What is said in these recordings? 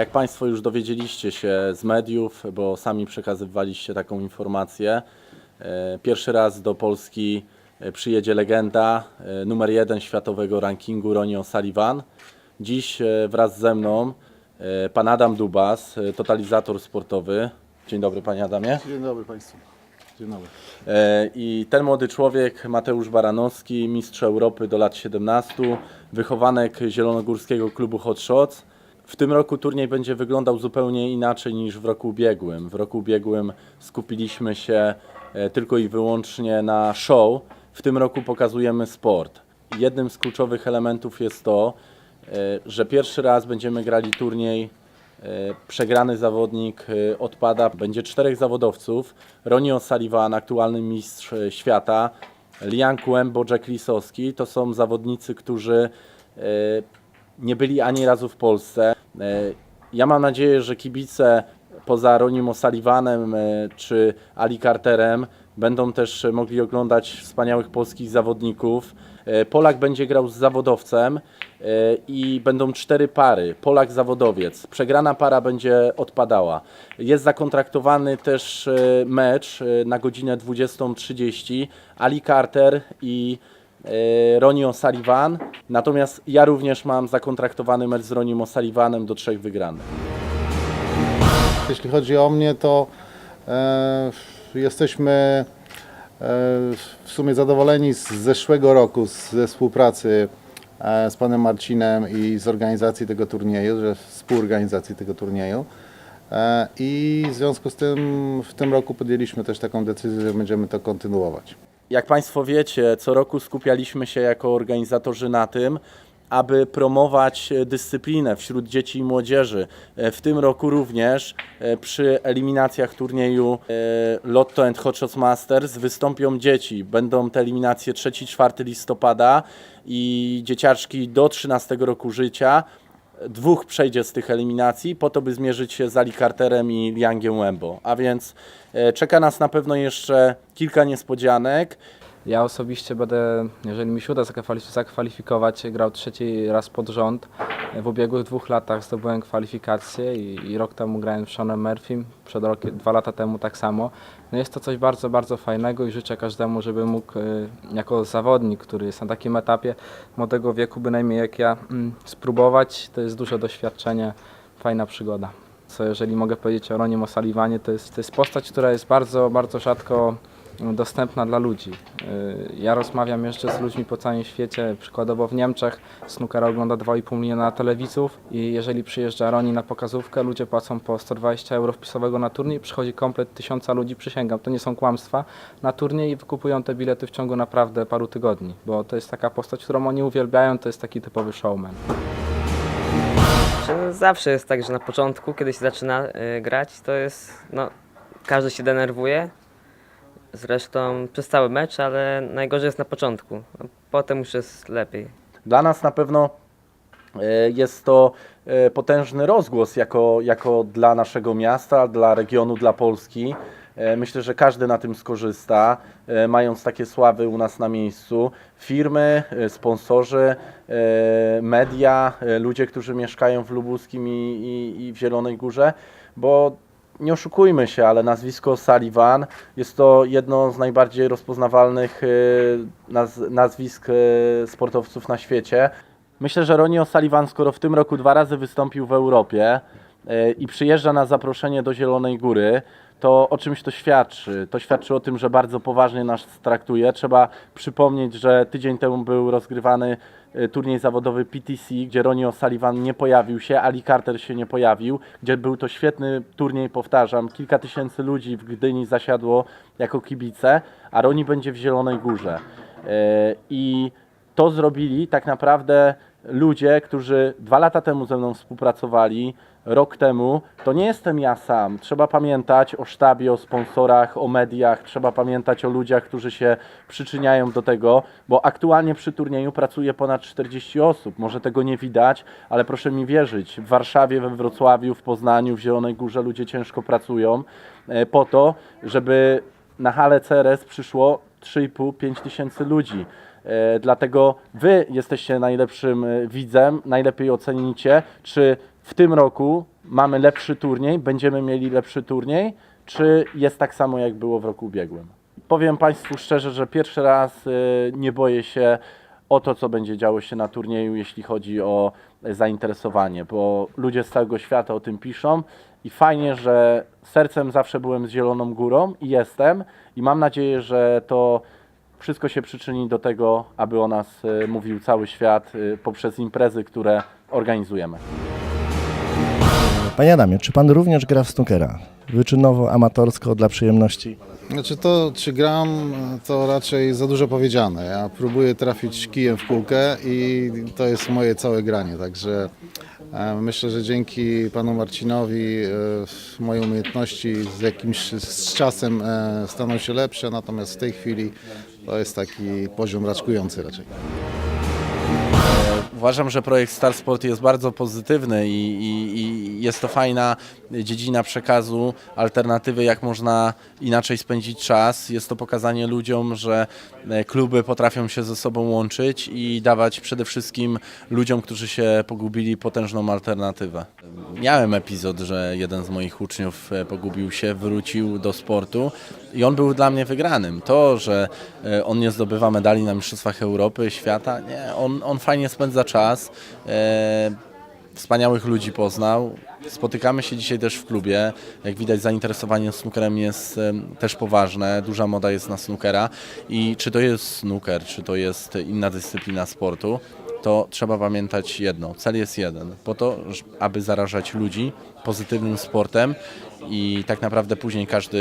Jak Państwo już dowiedzieliście się z mediów, bo sami przekazywaliście taką informację, e, pierwszy raz do Polski e, przyjedzie legenda e, numer jeden światowego rankingu Ronnie O'Sullivan. Dziś wraz ze mną pan Adam Dubas, totalizator sportowy. Dzień dobry panie Adamie. Dzień dobry Państwu. Dzień dobry. I ten młody człowiek, Mateusz Baranowski, mistrz Europy do lat 17, wychowanek zielonogórskiego klubu Hot Shots. W tym roku turniej będzie wyglądał zupełnie inaczej niż w roku ubiegłym. W roku ubiegłym skupiliśmy się e, tylko i wyłącznie na show. W tym roku pokazujemy sport. Jednym z kluczowych elementów jest to, e, że pierwszy raz będziemy grali turniej E, Przegrany zawodnik odpada. Będzie czterech zawodowców. Ronnie O'Sullivan, aktualny mistrz świata. Lian Kuembo, Jack Lisowski. To są zawodnicy, którzy nie byli ani razu w Polsce. E, Ja mam nadzieję, że kibice poza Ronim O'Sullivanem e, czy Ali Carterem będą też mogli oglądać wspaniałych polskich zawodników. E, Polak będzie grał z zawodowcem i będą cztery pary. Polak zawodowiec. Przegrana para będzie odpadała. Jest zakontraktowany też mecz na godzinę 20.30. Ali Carter i Ronnie O'Sullivan. Natomiast ja również mam zakontraktowany mecz z Ronnie O'Sullivanem do trzech wygranych. Jeśli chodzi o mnie, to e, jesteśmy e, w sumie zadowoleni z zeszłego roku, ze współpracy e, z panem Marcinem i z organizacji tego turnieju, że współorganizacji tego turnieju. E, I w związku z tym w tym roku podjęliśmy też taką decyzję, że będziemy to kontynuować. Jak Państwo wiecie, co roku skupialiśmy się jako organizatorzy na tym, aby promować e, dyscyplinę wśród dzieci i młodzieży. E, W tym roku również e, przy eliminacjach turnieju Lotto and Hot Shots Masters wystąpią dzieci. Będą te eliminacje 3-4 listopada i dzieciaczki do 13 roku życia. Dwóch przejdzie z tych eliminacji po to, by zmierzyć się z Ali Carterem i Liangiem Wembo. A więc e, czeka nas na pewno jeszcze kilka niespodzianek. Ja osobiście będę, jeżeli mi się uda zakwalif- zakwalifikować, grał trzeci raz pod rząd. W ubiegłych dwóch latach zdobyłem kwalifikację i, i rok temu grałem z Seanem Murphym, przed rokiem, dwa lata temu tak samo. No jest to coś bardzo, bardzo fajnego i życzę każdemu, żeby mógł e, jako zawodnik, który jest na takim etapie młodego wieku, bynajmniej jak ja, mm, spróbować. To jest duże doświadczenie, fajna przygoda. Co jeżeli mogę powiedzieć o Ronie O'Sullivanie, to jest, to jest postać, która jest bardzo, bardzo rzadko dostępna dla ludzi. Y, Ja rozmawiam jeszcze z ludźmi po całym świecie, przykładowo w Niemczech snookera ogląda 2,5 miliona telewidzów i jeżeli przyjeżdża Roni na pokazówkę, ludzie płacą po 120 euro wpisowego na turniej, przychodzi komplet tysiąca ludzi, przysięgam, to nie są kłamstwa, na turniej i wykupują te bilety w ciągu naprawdę paru tygodni, bo to jest taka postać, którą oni uwielbiają, to jest taki typowy showman. Zawsze jest tak, że na początku, kiedy się zaczyna y, grać, to jest, no, każdy się denerwuje. Zresztą przez cały mecz, ale najgorzej jest na początku. Potem już jest lepiej. Dla nas na pewno e, jest to e, potężny rozgłos jako, jako dla naszego miasta, dla regionu, dla Polski. E, Myślę, że każdy na tym skorzysta, mając takie sławy u nas na miejscu. Firmy, sponsorzy, media, ludzie, którzy mieszkają w Lubuskim i, i, i w Zielonej Górze, bo nie oszukujmy się, ale nazwisko Sullivan jest to jedno z najbardziej rozpoznawalnych e, naz- nazwisk e, sportowców na świecie. Myślę, że Ronnie O'Sullivan, skoro w tym roku dwa razy wystąpił w Europie i przyjeżdża na zaproszenie do Zielonej Góry, to o czymś to świadczy. To świadczy o tym, że bardzo poważnie nas traktuje. Trzeba przypomnieć, że tydzień temu był rozgrywany e, turniej zawodowy PTC, gdzie Ronnie O'Sullivan nie pojawił się, Ali Carter się nie pojawił, gdzie był to świetny turniej, powtarzam, kilka tysięcy ludzi w Gdyni zasiadło jako kibice, a Ronnie będzie w Zielonej Górze. E, I to zrobili tak naprawdę ludzie, którzy dwa lata temu ze mną współpracowali, rok temu. To nie jestem ja sam. Trzeba pamiętać o sztabie, o sponsorach, o mediach, trzeba pamiętać o ludziach, którzy się przyczyniają do tego, bo aktualnie przy turnieju pracuje ponad 40 osób. Może tego nie widać, ale proszę mi wierzyć, w Warszawie, we Wrocławiu, w Poznaniu, w Zielonej Górze ludzie ciężko pracują e, po to, żeby na halę CRS przyszło 3,5-5 tysięcy ludzi. E, Dlatego wy jesteście najlepszym e, widzem, najlepiej ocenicie, czy w tym roku mamy lepszy turniej, będziemy mieli lepszy turniej, czy jest tak samo jak było w roku ubiegłym? Powiem Państwu szczerze, że pierwszy raz y, nie boję się o to, co będzie działo się na turnieju, jeśli chodzi o zainteresowanie, bo ludzie z całego świata o tym piszą i fajnie, że sercem zawsze byłem z Zieloną Górą i jestem i mam nadzieję, że to wszystko się przyczyni do tego, aby o nas y, mówił cały świat y, poprzez imprezy, które organizujemy. Panie Adamie, czy pan również gra w snookera? Wyczynowo, amatorsko, dla przyjemności? Znaczy to, czy gram, to raczej za dużo powiedziane. Ja próbuję trafić kijem w kulkę i to jest moje całe granie, także e, myślę, że dzięki panu Marcinowi e, moje umiejętności z jakimś z czasem e, staną się lepsze, natomiast w tej chwili to jest taki poziom raczkujący raczej. Uważam, że projekt Star Sport jest bardzo pozytywny i, i, i jest to fajna dziedzina przekazu, alternatywy, jak można inaczej spędzić czas. Jest to pokazanie ludziom, że e, kluby potrafią się ze sobą łączyć i dawać przede wszystkim ludziom, którzy się pogubili, potężną alternatywę. Miałem epizod, że jeden z moich uczniów e, pogubił się, wrócił do sportu i on był dla mnie wygranym. To, że e, on nie zdobywa medali na Mistrzostwach Europy, świata, nie, on, on fajnie spędza czas. E, wspaniałych ludzi poznał. Spotykamy się dzisiaj też w klubie. Jak widać zainteresowanie snookerem jest em, też poważne. Duża moda jest na snookera i czy to jest snooker, czy to jest inna dyscyplina sportu, to trzeba pamiętać jedno. Cel jest jeden. Po to, aby zarażać ludzi pozytywnym sportem i tak naprawdę później każdy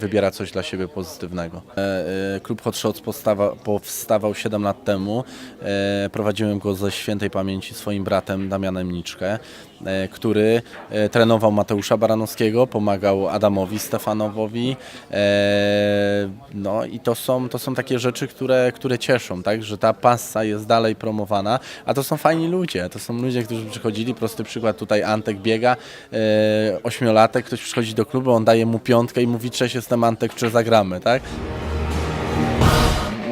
wybiera coś dla siebie pozytywnego. E, e, Klub Hot Shots powstawa, powstawał 7 lat temu. E, Prowadziłem go ze świętej pamięci swoim bratem Damianem Niczkę, który trenował Mateusza Baranowskiego, pomagał Adamowi Stefanowowi. No i to są, to są takie rzeczy, które, które cieszą, tak? że ta passa jest dalej promowana, a to są fajni ludzie. To są ludzie, którzy przychodzili, prosty przykład tutaj Antek biega, ośmiolatek, ktoś przychodzi do klubu, on daje mu piątkę i mówi cześć, jestem Antek, czy zagramy, tak?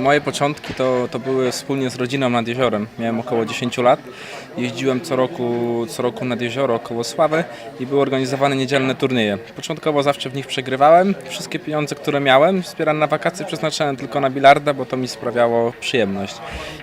Moje początki to, to były wspólnie z rodziną nad jeziorem. Miałem około 10 lat. Jeździłem co roku, co roku nad jezioro około Sławy i były organizowane niedzielne turnieje. Początkowo zawsze w nich przegrywałem. Wszystkie pieniądze, które miałem, wspierane na wakacje przeznaczałem tylko na bilarda, bo to mi sprawiało przyjemność.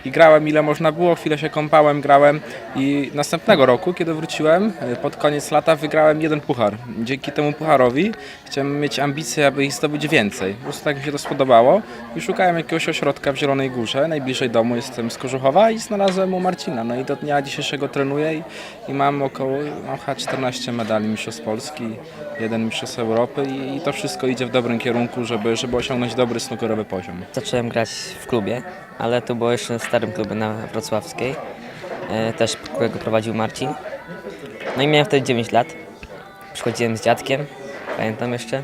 I grałem ile można było, chwilę się kąpałem, grałem i następnego roku, kiedy wróciłem, e, pod koniec lata wygrałem jeden puchar. Dzięki temu pucharowi chciałem mieć ambicje, aby ich zdobyć więcej. Po prostu tak mi się to spodobało i szukałem jakiegoś ośrodka w Zielonej Górze. Najbliżej domu jestem z Kożuchowa i znalazłem u Marcina. No i do dnia dzisiejszego trenuję i, i mam około mam chyba 14 medali Mistrzostw Polski, jeden Mistrzostw Europy i, i to wszystko idzie w dobrym kierunku, żeby, żeby osiągnąć dobry snookerowy poziom. Zacząłem grać w klubie, ale to było jeszcze w starym klubie na Wrocławskiej, e, też którego prowadził Marcin. No i miałem wtedy 9 lat. Przychodziłem z dziadkiem, pamiętam jeszcze.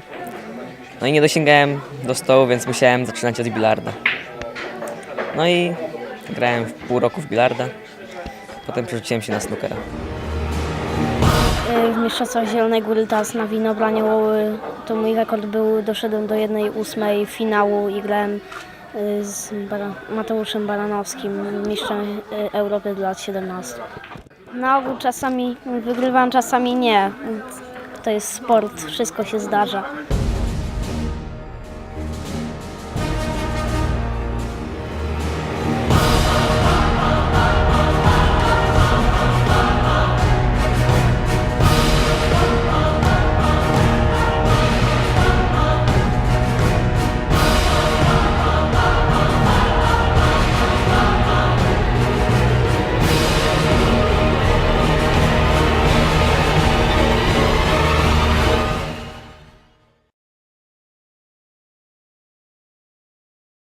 No i nie dosięgałem do stołu, więc musiałem zaczynać od bilarda. No i grałem pół roku w bilarda. Potem przerzuciłem się na snookera. w Mistrzostwach Zielonej Góry teraz na Winobranie Łoły to mój rekord był, doszedłem do 1-8 finału i grałem y, z Mateuszem Baranowskim, mistrzem y, Europy do lat 17. Na ogół czasami wygrywam, czasami nie. To jest sport, wszystko się zdarza.